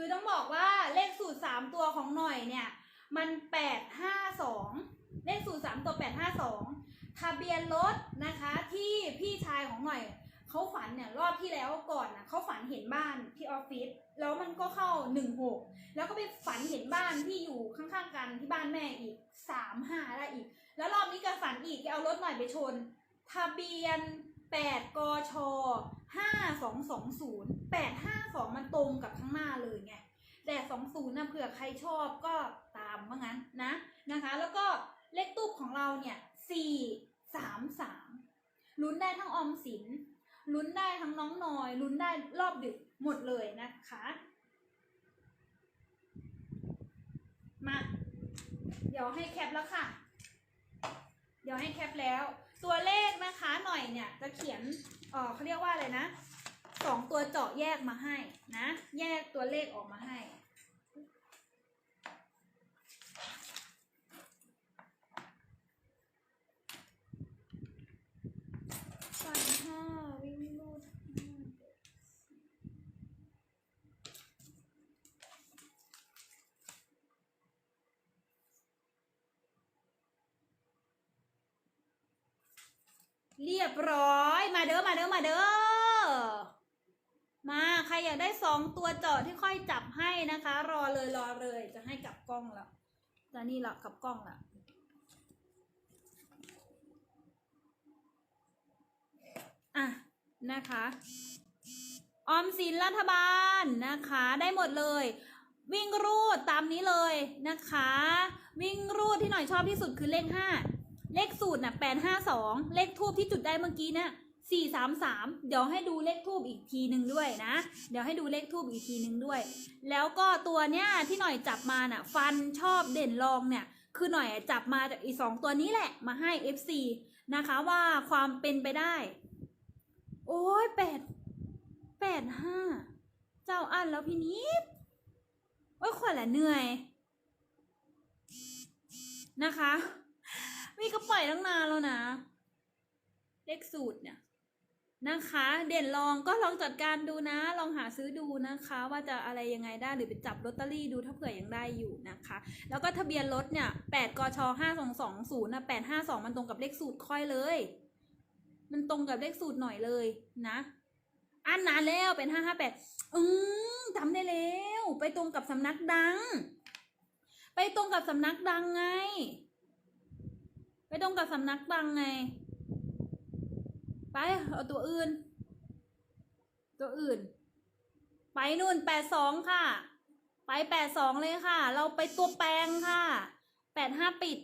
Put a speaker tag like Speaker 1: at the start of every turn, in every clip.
Speaker 1: คือต้องบอกว่าเลขสูตรสามตัวของหน่อยเนี่ย มันแปดห้าสองเลขสูตรสามตัวแปดห้าสองทะเบียนรถนะคะที่พี่ชายของหน่อยเขาฝันเนี่ยรอบที่แล้วก่อนนะเขาฝันเห็นบ้านที่ออฟฟิศแล้วมันก็เข้าหนึ่งหกแล้วก็ไปฝันเห็นบ้านที่อยู่ข้างๆกันที่บ้านแม่อีกสามห้าได้อีก แล้วรอบนี้ก็ฝันอีกแกเอารถหน่อยไปชน ทะเบียนแปดกช ห้าสองสองศูนย์แปดห้าสองมันตรงกับข้างหน้าเลยไงแต่สองศูนย์นะเผื่อใครชอบก็ตามว่างั้นนะนะคะ แล้วก็เลขตู้ของเราเนี่ยสี่สามสามลุ้นได้ทั้งออมสินลุ้นได้ทั้งน้องนอยลุ้นได้รอบดึกหมดเลยนะคะ มา เดี๋ยวให้แคปแล้วค่ะ เดี๋ยวให้แคปแล้ว ตัวเลขนะคะหน่อยเนี่ยจะเขียน เออเขาเรียกว่าอะไรนะสองตัวเจาะแยกมาให้นะ แยกตัวเลขออกมาให้ ฝันห้าวิ่งรูดเรียบร้อย มาเด้อมาเด้อมาเด้อมาใครอยากได้สองตัวจอดที่ค่อยจับให้นะคะ รอเลยรอเลยจะให้กับกล้องละจะนี่ละกับกล้องละอะนะคะออมสินรัฐบาลนะคะ ได้หมดเลย วิ่งรูดตามนี้เลยนะคะ วิ่งรูดที่หน่อยชอบที่สุดคือเลขห้าเลขสูตรนะ่ะแปดห้าสองเลขทูบที่จุดได้เมื่อกี้เนะ่ย สี่สามสามเดี๋ยวให้ดูเลขทูบอีกทีหนึ่งด้วยนะ เดี๋ยวให้ดูเลขทูบอีกทีหนึ่งด้วย แล้วก็ตัวเนี้ยที่หน่อยจับมาน่ะ ฟันชอบเด่นรองเนี่ย คือหน่อยจับมาจากอีสองตัวนี้แหละมาให้ FC นะคะว่าความเป็นไปได้ โอ้ยแปดแปดห้าเจ้าอันแล้วพี่นิด โอ้ยขวัญแหละเหนื่อย นะคะมีก็ปล่อยตั้งนานแล้วนะ เลขสูตรเนี่ย นะคะ เด่นลองก็ลองจัดการดูนะ ลองหาซื้อดูนะคะ ว่าจะอะไรยังไงได้หรือไปจับลอตเตอรี่ดูถ้าเผื่อยังได้อยู่นะคะ แล้วก็ทะเบียนรถเนี่ยแปดกชห้าสองสองศูนย์นะแปดห้าสองมันตรงกับเลขสูตรค่อยเลย มันตรงกับเลขสูตรหน่อยเลยนะอันนานแล้วเป็นห้าห้าแปดอืมจำได้แล้ว ไปตรงกับสำนักดัง ไปตรงกับสำนักดังไง ไปตรงกับสำนักดังไง ไป เอาตัวอื่น ตัวอื่น ไปนู่นแปดสองค่ะ ไปแปดสองเลยค่ะ เราไปตัวแปลงค่ะแปดห้าปิด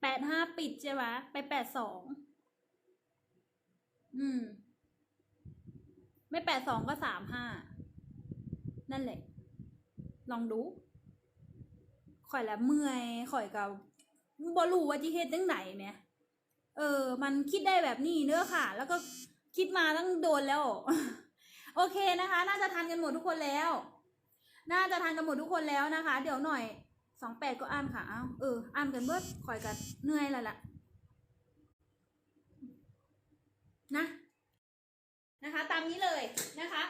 Speaker 1: แปดห้าปิดใช่ไหมไปแปดสองอืม ไม่แปดสองก็สามห้านั่นแหละ ลองดูข่อยละเมื่อยข่อยกับบรู้ว่าจิเฮ็ดจังไหนแหม เออ มันคิดได้แบบนี้เนื้อค่ะ แล้วก็คิดมาตั้งโดนแล้ว โอเคนะคะ น่าจะทันกันหมดทุกคนแล้ว น่าจะทันกันหมดทุกคนแล้วนะคะ เดี๋ยวหน่อยสองแปดก็อ่านค่ะ เอาเออ อ่านกันเบิดข่อยกันเหนื่อยแล้วล่ะ นะ นะคะ ตามนี้เลยนะคะ